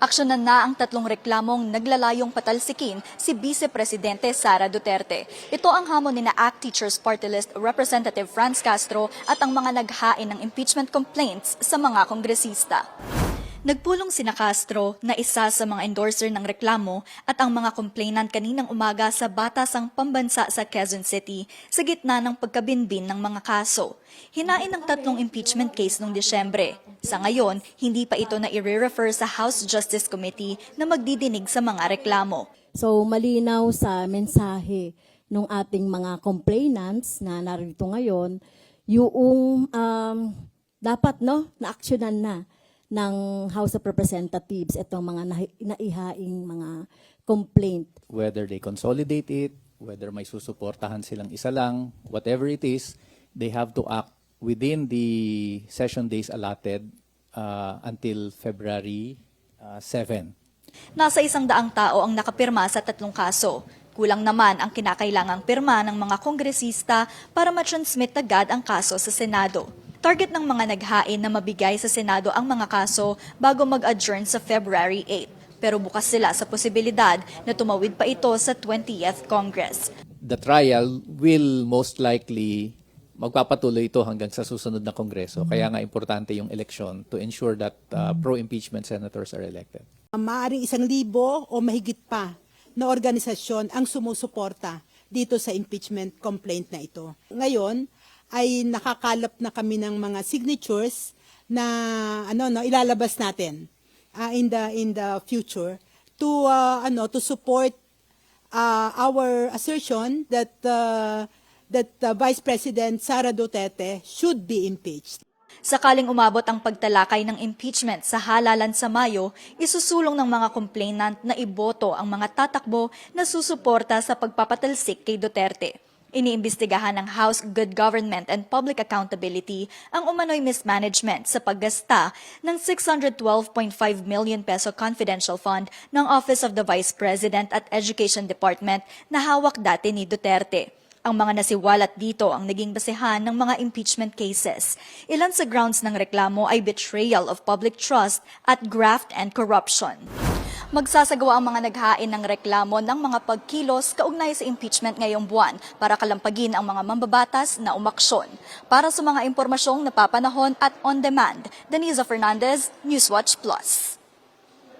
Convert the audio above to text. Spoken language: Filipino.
Aksyonan na ang tatlong reklamong naglalayong patalsikin si Vice Presidente Sara Duterte. Ito ang hamon ni na ACT Teachers Party List Representative Franz Castro at ang mga naghain ng impeachment complaints sa mga kongresista. Nagpulong sina Castro na isa sa mga endorser ng reklamo at ang mga complainant kaninang umaga sa batasang pambansa sa Quezon City sa gitna ng pagkabinbin ng mga kaso. Hinain ng tatlong impeachment case noong Disyembre. Sa ngayon, hindi pa ito na i-refer sa House Justice Committee na magdidinig sa mga reklamo. So malinaw sa mensahe ng ating mga complainants na narito ngayon, yung um, dapat no, na-actionan na ng House of Representatives itong mga naihaing mga complaint. whether they consolidate it, whether may susuportahan silang isa lang, whatever it is, they have to act within the session days allotted uh, until February uh, 7. Nasa isang daang tao ang nakapirma sa tatlong kaso. Kulang naman ang kinakailangang pirma ng mga kongresista para matransmit agad ang kaso sa Senado. Target ng mga naghain na mabigay sa Senado ang mga kaso bago mag-adjourn sa February 8. Pero bukas sila sa posibilidad na tumawid pa ito sa 20th Congress. The trial will most likely magpapatuloy ito hanggang sa susunod na kongreso. Kaya nga importante yung election to ensure that uh, pro-impeachment senators are elected. Maaring isang libo o mahigit pa na organisasyon ang sumusuporta dito sa impeachment complaint na ito. Ngayon ay nakakalap na kami ng mga signatures na ano no ilalabas natin ah, in the in the future to ah, ano to support ah, our assertion that ah, that ah, Vice President Sara Duterte should be impeached. Sakaling umabot ang pagtalakay ng impeachment sa halalan sa Mayo, isusulong ng mga complainant na iboto ang mga tatakbo na susuporta sa pagpapatalsik kay Duterte. Iniimbestigahan ng House Good Government and Public Accountability ang umano'y mismanagement sa paggasta ng 612.5 million peso confidential fund ng Office of the Vice President at Education Department na hawak dati ni Duterte. Ang mga nasiwalat dito ang naging basehan ng mga impeachment cases. Ilan sa grounds ng reklamo ay betrayal of public trust at graft and corruption. Magsasagawa ang mga naghain ng reklamo ng mga pagkilos kaugnay sa impeachment ngayong buwan para kalampagin ang mga mambabatas na umaksyon. Para sa mga impormasyong napapanahon at on demand, Denisa Fernandez, Newswatch Plus.